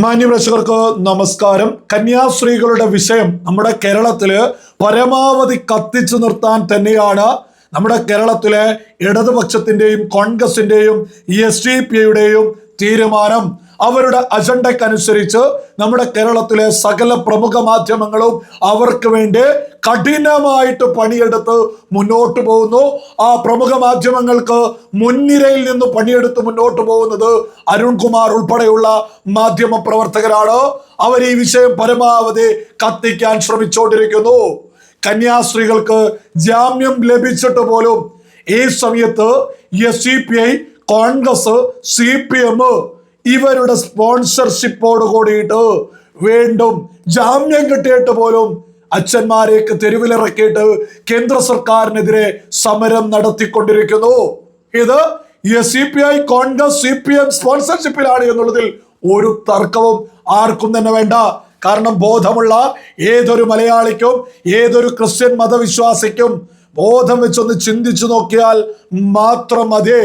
മാന്യപ്രേക്ഷകർക്ക് നമസ്കാരം. കന്യാസ്ത്രീകളുടെ വിഷയം നമ്മുടെ കേരളത്തിൽ പരമാവധി കത്തിച്ചു നിർത്താൻ തന്നെയാണ് നമ്മുടെ കേരളത്തിലെ ഇടതുപക്ഷത്തിന്റെയും കോൺഗ്രസിന്റെയും എസ് ഡി പി യുടെയും തീരുമാനം. അവരുടെ അജണ്ടക്കനുസരിച്ച് നമ്മുടെ കേരളത്തിലെ സകല പ്രമുഖ മാധ്യമങ്ങളും അവർക്ക് വേണ്ടി കഠിനമായിട്ട് പണിയെടുത്ത് മുന്നോട്ട് പോകുന്നു. ആ പ്രമുഖ മാധ്യമങ്ങൾക്ക് മുൻനിരയിൽ നിന്ന് പണിയെടുത്ത് മുന്നോട്ട് പോകുന്നത് അരുൺകുമാർ ഉൾപ്പെടെയുള്ള മാധ്യമ പ്രവർത്തകരാണ്. അവർ ഈ വിഷയം പരമാവധി കത്തിക്കാൻ ശ്രമിച്ചുകൊണ്ടിരിക്കുന്നു. കന്യാസ്ത്രീകൾക്ക് ജാമ്യം ലഭിച്ചിട്ട് പോലും ഈ സമയത്ത് S C P I Congress C P M ഇവരുടെ സ്പോൺസർഷിപ്പോട് കൂടിയിട്ട് വീണ്ടും ജാമ്യം കിട്ടിയിട്ട് പോലും അച്ഛന്മാരെയൊക്കെ തെരുവിലിറക്കിയിട്ട് കേന്ദ്ര സർക്കാരിനെതിരെ സമരം നടത്തിക്കൊണ്ടിരിക്കുന്നു. ഇത് C P I Congress C P M സ്പോൺസർഷിപ്പിലാണ് എന്നുള്ളതിൽ ഒരു തർക്കവും ആർക്കും തന്നെ വേണ്ട. കാരണം ബോധമുള്ള ഏതൊരു മലയാളിക്കും ഏതൊരു ക്രിസ്ത്യൻ മതവിശ്വാസിക്കും ബോധം വെച്ചൊന്ന് ചിന്തിച്ചു നോക്കിയാൽ മാത്രം മതി.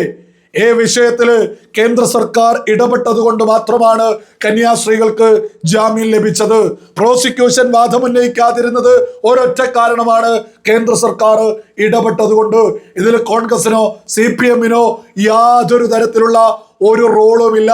ഈ വിഷയത്തിൽ കേന്ദ്ര സർക്കാർ ഇടപെട്ടത് കൊണ്ട് മാത്രമാണ് കന്യാസ്ത്രീകൾക്ക് ജാമ്യം ലഭിച്ചത്. പ്രോസിക്യൂഷൻ വാദമുന്നയിക്കാതിരുന്നത് ഒരൊറ്റ കാരണമാണ് കേന്ദ്ര സർക്കാർ ഇടപെട്ടത് കൊണ്ട്. ഇതിൽ കോൺഗ്രസിനോ സി പി എമ്മിനോ യാതൊരു തരത്തിലുള്ള ഒരു റോളുമില്ല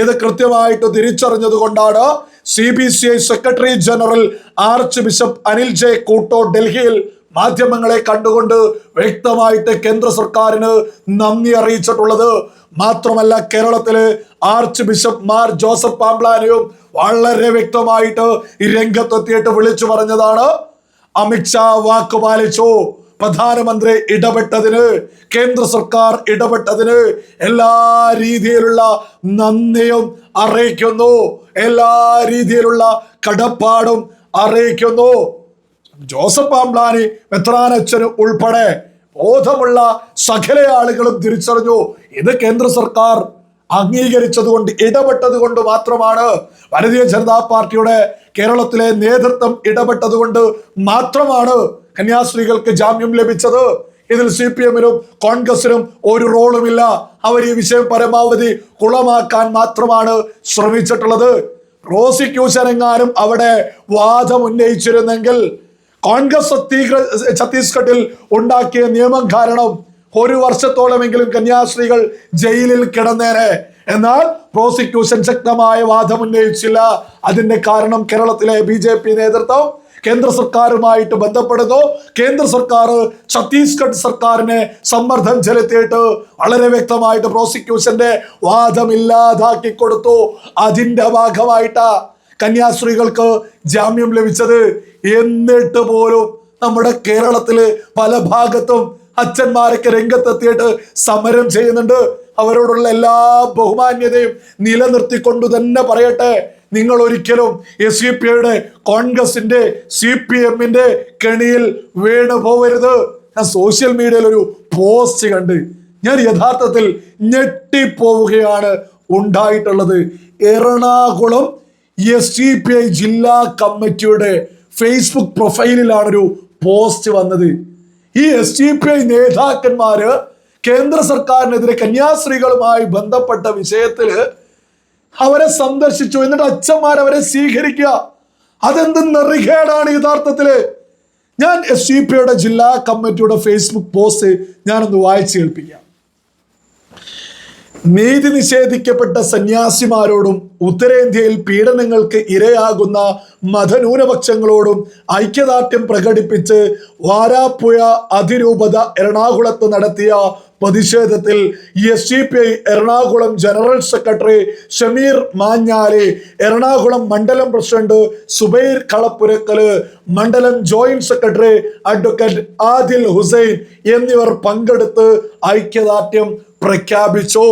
ഇത് കൃത്യമായിട്ട് തിരിച്ചറിഞ്ഞത് കൊണ്ടാണ് C B C I secretary general archbishop Anil J Couto ഡൽഹിയിൽ മാധ്യമങ്ങളെ കണ്ടുകൊണ്ട് വ്യക്തമായിട്ട് കേന്ദ്ര സർക്കാരിന് നന്ദി അറിയിച്ചിട്ടുള്ളത് മാത്രമല്ല കേരളത്തിലെ ആർച്ച് ബിഷപ്പ് മാർ ജോസഫ് പാംബ്ലാനെയും വളരെ വ്യക്തമായിട്ട് ഈ രംഗത്തെത്തിയിട്ട് വിളിച്ചു പറഞ്ഞതാണ്. അമിത്ഷാ വാക്ക് പാലിച്ചു. പ്രധാനമന്ത്രി ഇടപെട്ടതിന് കേന്ദ്ര സർക്കാർ ഇടപെട്ടതിന് എല്ലാ രീതിയിലുള്ള നന്ദിയും അറിയിക്കുന്നു. എല്ലാ രീതിയിലുള്ള കടപ്പാടും അറിയിക്കുന്നു. ജോസഫ് ആംബ്ലാനി മെത്രാനച്ചന് ഉൾപ്പെടെ ബോധമുള്ള സകല ആളുകളും തിരിച്ചറിഞ്ഞു. ഇത് കേന്ദ്ര സർക്കാർ അംഗീകരിച്ചതുകൊണ്ട് ഇടപെട്ടത് കൊണ്ട് മാത്രമാണ് ഭാരതീയ ജനതാ പാർട്ടിയുടെ കേരളത്തിലെ നേതൃത്വം ഇടപെട്ടത് കൊണ്ട് മാത്രമാണ് കന്യാസ്ത്രീകൾക്ക് ജാമ്യം ലഭിച്ചത്. ഇതിൽ സി പി എമ്മിനും കോൺഗ്രസിനും ഒരു റോളുമില്ല. അവർ ഈ വിഷയം പരമാവധി കുളമാക്കാൻ മാത്രമാണ് ശ്രമിച്ചിട്ടുള്ളത്. പ്രോസിക്യൂഷൻ എങ്ങാനും അവിടെ വാദം ഉന്നയിച്ചിരുന്നെങ്കിൽ കോൺഗ്രസ് ഛത്തീസ്ഗഡിൽ ഉണ്ടാക്കിയ നിയമം കാരണം ഒരു വർഷത്തോളമെങ്കിലും കന്യാസ്ത്രീകൾ ജയിലിൽ കിടന്നേനെ. എന്നാൽ പ്രോസിക്യൂഷൻ ശക്തമായ വാദം ഉന്നയിച്ചില്ല. അതിന്റെ കാരണം കേരളത്തിലെ ബി ജെ പി നേതൃത്വം കേന്ദ്ര സർക്കാരുമായിട്ട് ബന്ധപ്പെടുന്നു. കേന്ദ്ര സർക്കാർ ഛത്തീസ്ഗഡ് സർക്കാരിനെ സമ്മർദ്ദം ചെലുത്തിയിട്ട് വളരെ വ്യക്തമായിട്ട് പ്രോസിക്യൂഷന്റെ വാദം ഇല്ലാതാക്കി കൊടുത്തു. അതിന്റെ ഭാഗമായിട്ടാ കന്യാസ്ത്രീകൾക്ക് ജാമ്യം ലഭിച്ചത്. എന്നിട്ട് പോലും നമ്മുടെ കേരളത്തിൽ പല ഭാഗത്തും അച്ഛന്മാരൊക്കെ രംഗത്തെത്തിയിട്ട് സമരം ചെയ്യുന്നുണ്ട്. അവരോടുള്ള എല്ലാ ബഹുമാന്യതയും നിലനിർത്തിക്കൊണ്ടു തന്നെ പറയട്ടെ. നിങ്ങൾ ഒരിക്കലും എസ് സി പി ഐയുടെ കോൺഗ്രസിന്റെ സി പി എമ്മിന്റെ കെണിയിൽ വീണ് പോവരുത്. ഞാൻ സോഷ്യൽ മീഡിയയിൽ ഒരു പോസ്റ്റ് കണ്ട് ഞാൻ യഥാർത്ഥത്തിൽ ഞെട്ടിപ്പോവുകയാണ് ഉണ്ടായിട്ടുള്ളത്. Ernakulam S C P I ജില്ലാ കമ്മിറ്റിയുടെ ഫേസ്ബുക്ക് പ്രൊഫൈലിലാണ് ഒരു പോസ്റ്റ് വന്നത്. ഈ എസ് ഡി പി ഐ നേതാക്കന്മാര് കേന്ദ്ര സർക്കാരിനെതിരെ കന്യാസ്ത്രീകളുമായി ബന്ധപ്പെട്ട വിഷയത്തിൽ അവരെ സന്ദർശിച്ചു. എന്നിട്ട് അച്ഛന്മാർ അവരെ സ്വീകരിക്കുക. അതെന്ത് നെറികേടാണ് യഥാർത്ഥത്തിൽ. ഞാൻ എസ് ഡി പി യുടെ ജില്ലാ കമ്മിറ്റിയുടെ ഫേസ്ബുക്ക് പോസ്റ്റ് ഞാനൊന്ന് വായിച്ചു കേൾപ്പിക്കാം. നീതി നിഷേധിക്കപ്പെട്ട സന്യാസിമാരോടും ഉത്തരേന്ത്യയിൽ പീഡനങ്ങൾക്ക് ഇരയാകുന്ന മതന്യൂനപക്ഷങ്ങളോടും ഐക്യദാർഢ്യം പ്രകടിപ്പിച്ച് വാരാപ്പുഴ അതിരൂപത എറണാകുളത്ത് നടത്തിയ പ്രതിഷേധത്തിൽ S D P I Ernakulam general secretary Shameer Manjali Ernakulam മണ്ഡലം പ്രസിഡന്റ് സുബൈർ കളപ്പുരക്കൽ മണ്ഡലം joint secretary advocate Adil Hussain എന്നിവർ പങ്കെടുത്ത് ഐക്യദാർഢ്യം പ്രഖ്യാപിച്ചു.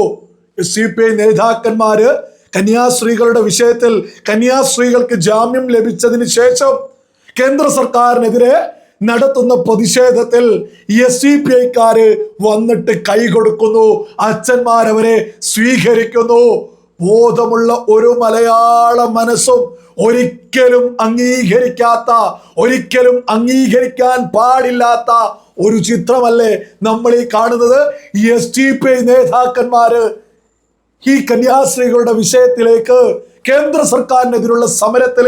സി പി ഐ നേതാക്കന്മാര് കന്യാസ്ത്രീകളുടെ വിഷയത്തിൽ കന്യാസ്ത്രീകൾക്ക് ജാമ്യം ലഭിച്ചതിന് ശേഷം കേന്ദ്ര സർക്കാരിനെതിരെ നടത്തുന്ന പ്രതിഷേധത്തിൽ എസ് സി പി ഐക്കാര് വന്നിട്ട് കൈ കൊടുക്കുന്നു. അച്ഛന്മാരവരെ സ്വീകരിക്കുന്നു. ബോധമുള്ള ഒരു മലയാള മനസ്സും ഒരിക്കലും അംഗീകരിക്കാത്ത ഒരിക്കലും അംഗീകരിക്കാൻ പാടില്ലാത്ത ഒരു ചിത്രമല്ലേ നമ്മൾ ഈ കാണുന്നത്? എസ് ടി പി നേതാക്കന്മാര് ഈ കന്യാസ്ത്രീകളുടെ വിഷയത്തിലേക്ക് കേന്ദ്ര സർക്കാരിനെതിരുള്ള സമരത്തിൽ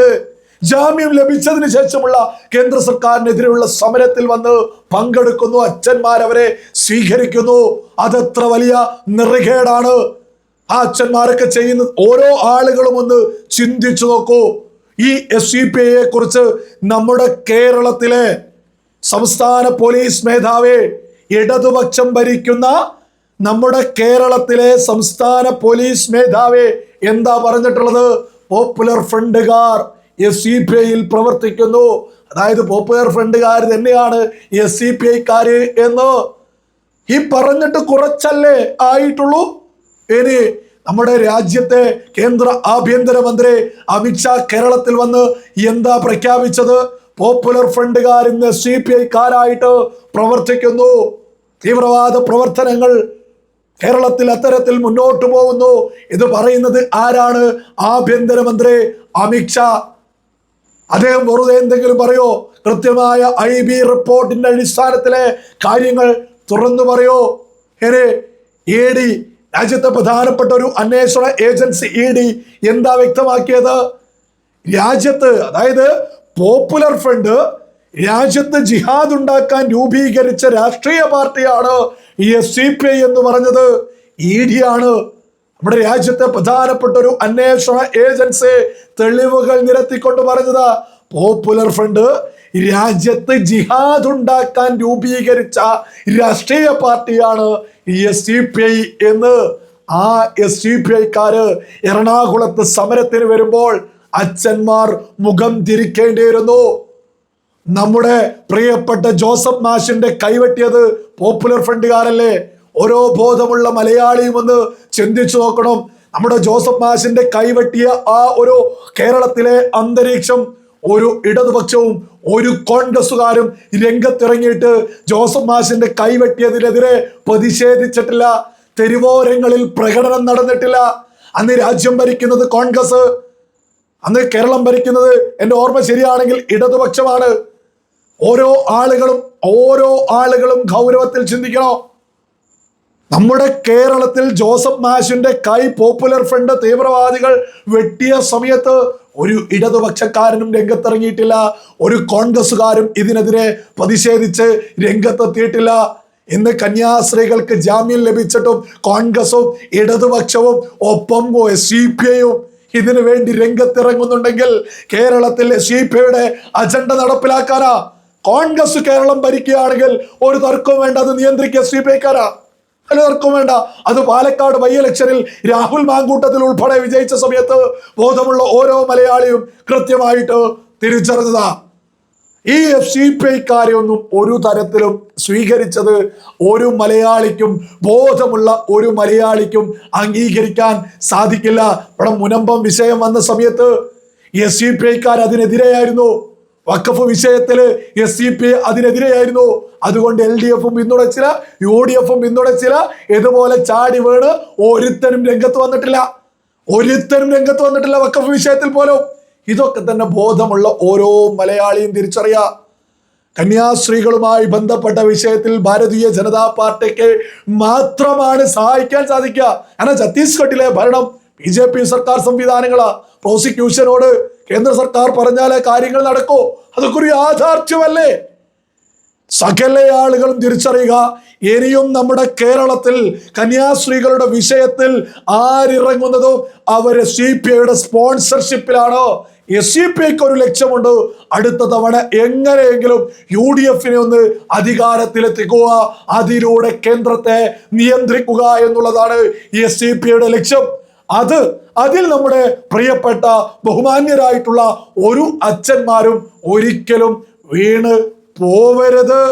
ജാമ്യം ലഭിച്ചതിന് ശേഷമുള്ള കേന്ദ്ര സർക്കാരിനെതിരെയുള്ള സമരത്തിൽ വന്ന് പങ്കെടുക്കുന്നു. അച്ഛന്മാരവരെ സ്വീകരിക്കുന്നു. അതെത്ര വലിയ നിറികേടാണ്. ആ അച്ഛന്മാരൊക്കെ ചെയ്യുന്ന ഓരോ ആളുകളും ഒന്ന് ചിന്തിച്ചു നോക്കൂ. ഈ എസ് സി പി ഐയെ കുറിച്ച് നമ്മുടെ കേരളത്തിലെ സംസ്ഥാന പോലീസ് മേധാവി ഇടതുപക്ഷം ഭരിക്കുന്ന നമ്മുടെ കേരളത്തിലെ സംസ്ഥാന പോലീസ് മേധാവി എന്താ പറഞ്ഞിട്ടുള്ളത്? പോപ്പുലർ ഫ്രണ്ടുകാർ എസ് സി പി ഐയിൽ പ്രവർത്തിക്കുന്നു. അതായത് പോപ്പുലർ ഫ്രണ്ടുകാർ തന്നെയാണ് എസ് സി പി ഐക്കാര് എന്ന് ഈ പറഞ്ഞിട്ട് കുറച്ചല്ലേ ആയിട്ടുള്ളൂ? ഇനി നമ്മുടെ രാജ്യത്തെ കേന്ദ്ര ആഭ്യന്തരമന്ത്രി അമിത്ഷാ കേരളത്തിൽ വന്ന് എന്താ പ്രഖ്യാപിച്ചത്? പോപ്പുലർ ഫ്രണ്ടുകാർ ഇന്ന് സി പി ഐക്കാരായിട്ട് പ്രവർത്തിക്കുന്നു. തീവ്രവാദ പ്രവർത്തനങ്ങൾ കേരളത്തിൽ അത്തരത്തിൽ മുന്നോട്ട് പോകുന്നു. ഇത് പറയുന്നത് ആരാണ്? ആഭ്യന്തരമന്ത്രി അമിത്ഷാ അദ്ദേഹം വെറുതെ എന്തെങ്കിലും പറയോ? കൃത്യമായ ഐ ബി റിപ്പോർട്ടിന്റെ അടിസ്ഥാനത്തിലെ കാര്യങ്ങൾ തുറന്നു പറയോ? ഏറെ ഇ ഡി രാജ്യത്തെ പ്രധാനപ്പെട്ട ഒരു അന്വേഷണ ഏജൻസി ഇ ഡി എന്താ വ്യക്തമാക്കിയത്? രാജ്യത്ത് അതായത് പോപ്പുലർ ഫ്രണ്ട് രാജ്യത്ത് ജിഹാദ് ഉണ്ടാക്കാൻ രൂപീകരിച്ച രാഷ്ട്രീയ പാർട്ടിയാണ് ഈ എസ് സി പി ഐ എന്ന് പറഞ്ഞത്. ഇ ഡി ആണ്. നമ്മുടെ രാജ്യത്തെ പ്രധാനപ്പെട്ട ഒരു അന്വേഷണ ഏജൻസി തെളിവുകൾ നിരത്തിക്കൊണ്ട് പറഞ്ഞത്. പോപ്പുലർ ഫ്രണ്ട് രാജ്യത്ത് ജിഹാദ് ഉണ്ടാക്കാൻ രൂപീകരിച്ച രാഷ്ട്രീയ പാർട്ടിയാണ് എസ് സി പി ഐ എന്ന്. ആ എസ് സി പി ഐക്കാര് എറണാകുളത്ത് സമരത്തിന് വരുമ്പോൾ അച്ഛന്മാർ മുഖം തിരിക്കേണ്ടിയിരുന്നു. നമ്മുടെ പ്രിയപ്പെട്ട ജോസഫ് മാഷിന്റെ കൈവെട്ടിയത് പോപ്പുലർ ഫ്രണ്ടുകാരല്ലേ? ഓരോ ബോധമുള്ള മലയാളിയും ഒന്ന് ചിന്തിച്ചു നോക്കണം. നമ്മുടെ ജോസഫ് മാഷിന്റെ കൈവെട്ടിയ ആ ഒരു കേരളത്തിലെ അന്തരീക്ഷം ഒരു ഇടതുപക്ഷവും ഒരു കോൺഗ്രസുകാരും രംഗത്തിറങ്ങിയിട്ട് ജോസഫ് മാഷിന്റെ കൈവെട്ടിയതിനെതിരെ പ്രതിഷേധിച്ചിട്ടില്ല. തെരുവോരങ്ങളിൽ പ്രകടനം നടന്നിട്ടില്ല. അന്ന് രാജ്യം ഭരിക്കുന്നത് കോൺഗ്രസ്. അന്ന് കേരളം ഭരിക്കുന്നത് എന്റെ ഓർമ്മ ശരിയാണെങ്കിൽ ഇടതുപക്ഷമാണ്. ഓരോ ആളുകളും ഓരോ ആളുകളും ഗൗരവത്തിൽ ചിന്തിക്കണോ? നമ്മുടെ കേരളത്തിൽ ജോസഫ് മാഷിന്റെ കൈ പോപ്പുലർ ഫ്രണ്ട് തീവ്രവാദികൾ വെട്ടിയ സമയത്ത് ഒരു ഇടതുപക്ഷക്കാരനും രംഗത്തിറങ്ങിയിട്ടില്ല. ഒരു കോൺഗ്രസ്സുകാരും ഇതിനെതിരെ പ്രതിഷേധിച്ച് രംഗത്തെത്തിയിട്ടില്ല. ഇന്ന് കന്യാസ്ത്രീകൾക്ക് ജാമ്യം ലഭിച്ചിട്ടും കോൺഗ്രസും ഇടതുപക്ഷവും ഒപ്പം സി പി ഐയും ഇതിനു വേണ്ടി രംഗത്തിറങ്ങുന്നുണ്ടെങ്കിൽ കേരളത്തിൽ സി പി അജണ്ട നടപ്പിലാക്കാനാ. കോൺഗ്രസ് കേരളം ഭരിക്കുകയാണെങ്കിൽ ഒരു തർക്കവും വേണ്ട അത് നിയന്ത്രിക്കുക സി പി ഐക്കാരാ വേണ്ട. അത് പാലക്കാട് ബൈ ഇലക്ഷനിൽ രാഹുൽ മാങ്കൂട്ടത്തിൽ ഉൾപ്പെടെ വിജയിച്ച സമയത്ത് ബോധമുള്ള ഓരോ മലയാളിയും കൃത്യമായിട്ട് തിരിച്ചറിഞ്ഞതാ. ഈ സി പി ഐക്കാരെ ഒന്നും ഒരു തരത്തിലും സ്വീകരിച്ചത് ഒരു മലയാളിക്കും ബോധമുള്ള ഒരു മലയാളിക്കും അംഗീകരിക്കാൻ സാധിക്കില്ല. ഇവിടെ മുനമ്പം വിഷയം വന്ന സമയത്ത് എസ് സി പി ഐക്കാർ അതിനെതിരെയായിരുന്നു. വക്കഫ് വിഷയത്തിൽ എസ് സി പി അതിനെതിരെയായിരുന്നു. അതുകൊണ്ട് എൽ ഡി എഫും പിന്തുണച്ചില്ല യു ഡി എഫും പിന്തുണച്ചില്ല. ഇതുപോലെ ചാടി വീണ് ഒരുത്തനും രംഗത്ത് വന്നിട്ടില്ല. ഒരുത്തനും രംഗത്ത് വന്നിട്ടില്ല വക്കഫ് വിഷയത്തിൽ പോലും. ഇതൊക്കെ തന്നെ ബോധമുള്ള ഓരോ മലയാളിയും തിരിച്ചറിയാ. കന്യാസ്ത്രീകളുമായി ബന്ധപ്പെട്ട വിഷയത്തിൽ ഭാരതീയ ജനതാ പാർട്ടിക്ക് മാത്രമാണ് സഹായിക്കാൻ സാധിക്കുക. കാരണം ഛത്തീസ്ഗഡിലെ ഭരണം ബി ജെ പി സർക്കാർ സംവിധാനങ്ങളാ. പ്രോസിക്യൂഷനോട് കേന്ദ്ര സർക്കാർ പറഞ്ഞാലേ കാര്യങ്ങൾ നടക്കൂ. അതൊക്കെ ഒരു യാഥാർത്ഥ്യമല്ലേ? സകല ആളുകളും തിരിച്ചറിയുക. ഇനിയും നമ്മുടെ കേരളത്തിൽ കന്യാസ്ത്രീകളുടെ വിഷയത്തിൽ ആരിറങ്ങുന്നതും അവരെ സി പി ഐയുടെ സ്പോൺസർഷിപ്പിലാണ്? എസ് സി പി ഐക്ക് ഒരു ലക്ഷ്യമുണ്ട്. അടുത്ത തവണ എങ്ങനെയെങ്കിലും യു ഡി എഫിനെ ഒന്ന് അധികാരത്തിലെത്തിക്കുക അതിലൂടെ കേന്ദ്രത്തെ നിയന്ത്രിക്കുക എന്നുള്ളതാണ് എസ് സി പി ഐയുടെ ലക്ഷ്യം. അത് അതിൽ നമ്മുടെ പ്രിയപ്പെട്ട ബഹുമാന്യരായിട്ടുള്ള ഒരു അച്ഛന്മാരും ഒരിക്കലും വീണ് പോവരുത്.